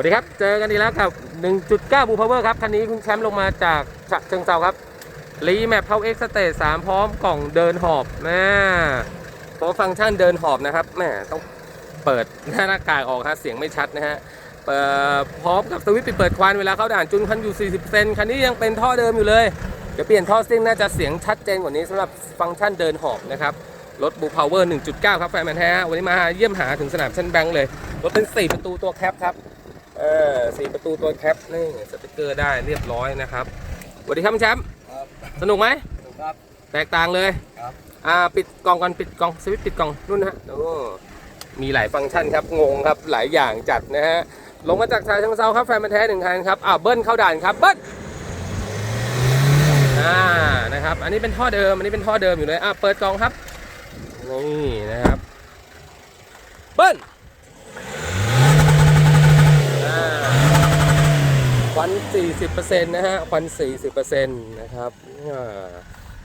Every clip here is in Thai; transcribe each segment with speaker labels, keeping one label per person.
Speaker 1: วัสดีครับ เจอกันอีกแล้วกับ 1.9บูพาวเวอร์ครับ คันนี้คุณแชมป์ลงมาจากฉะเชิงเซาครับรีแมปเพาเอ็กซ์สเตสามพร้อมกล่องเดินหอบนะตัวฟังก์ชันเดินหอบนะครับแม่ต้องเปิดหน้านากากออกฮะเสียงไม่ชัดนะฮะพร้อมกับสวิตช์ปิดเปิดควันเวลาเข้าด่านจุนคันอยู่ 40 เซนคันนี้ยังเป็นท่อเดิมอยู่เลย เดี๋ยวเปลี่ยนท่อซิ่งน่าจะเสียงชัดเจนกว่านี้สำหรับฟังก์ชันเดินหอบนะครับรถบูพาวเวอร์1.9 ครับแฟนมันแท้วันนี้มาเยี่ยมหาถึงสนามเส้นแบงค์เลย รถเป็น 4 ประตูตัวแคปครับ เออสี่ประตูตัวแคปนี่สติกเกอร์ได้เรียบร้อยนะครับสวัสดีครับคุณแชมป์
Speaker 2: ครับ
Speaker 1: สนุกไหม
Speaker 2: ถูกครับ
Speaker 1: แตกต่างเลย
Speaker 2: ครับ
Speaker 1: อ่าปิดกล่องก่อนปิดกล่องสวิตช์ปิดกล่องนู่นนะฮะโอ้มีหลายฟังก์ชันครับงงครับหลายอย่างจัดนะฮะลงมาจากชายทางเซาครับแฟนมันธุ์แท้หนึ่งคันครับอ่าเบิ้ลเข้าด่านครับเบิ้ลอ่านะครับ อันนี้เป็นท่อเดิมอันนี้เป็นท่อเดิมอยู่เลยอ่าเปิดกล่องครับนี่นะครับ เบิ้ล ควัน 40%นะฮะควัน 40%นะครับ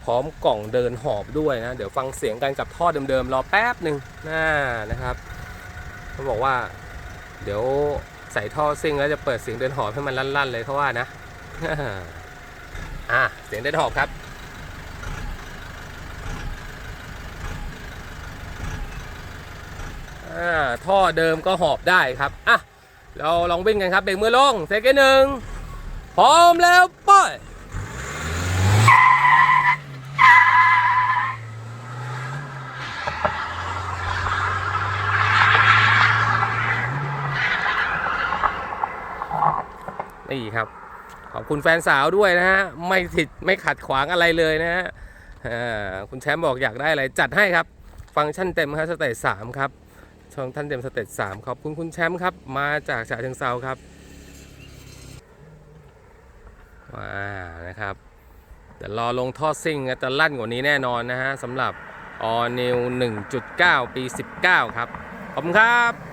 Speaker 1: พร้อมกล่องเดินหอบด้วยนะ เดี๋ยวฟังเสียงกันกับท่อเดิมๆ รอแป๊บหนึ่งนะนะครับเขาบอกว่า เดี๋ยวใส่ท่อซิ่งแล้วจะเปิดเสียงเดินหอบให้มันลั่น ๆ เลยเขาว่านะอะเสียงเดินหอบครับท่อเดิมก็หอบได้ครับอะเราลองวิ่งกันครับเบรกมือลงเซกหนึ่ง พร้อมแล้วไปนี่ครับ ขอบคุณแฟนสาวด้วยนะฮะ ไม่ติดไม่ขัดขวางอะไรเลยนะฮะคุณแชมป์บอกอยากได้อะไร จัดให้ครับ ฟังก์ชันเต็มครับสเตจสามครับ ช่องท่านเต็มสเตจสามขอบคุณคุณแชมป์ครับ มาจากฉะเชิงเซาครับ ว้านะครับแต่รอลงท่อซิ่งจะลั่นกว่านี้แน่นอนนะฮะสำหรับ All New 1.9 ปี 19 ครับ ขอบคุณครับ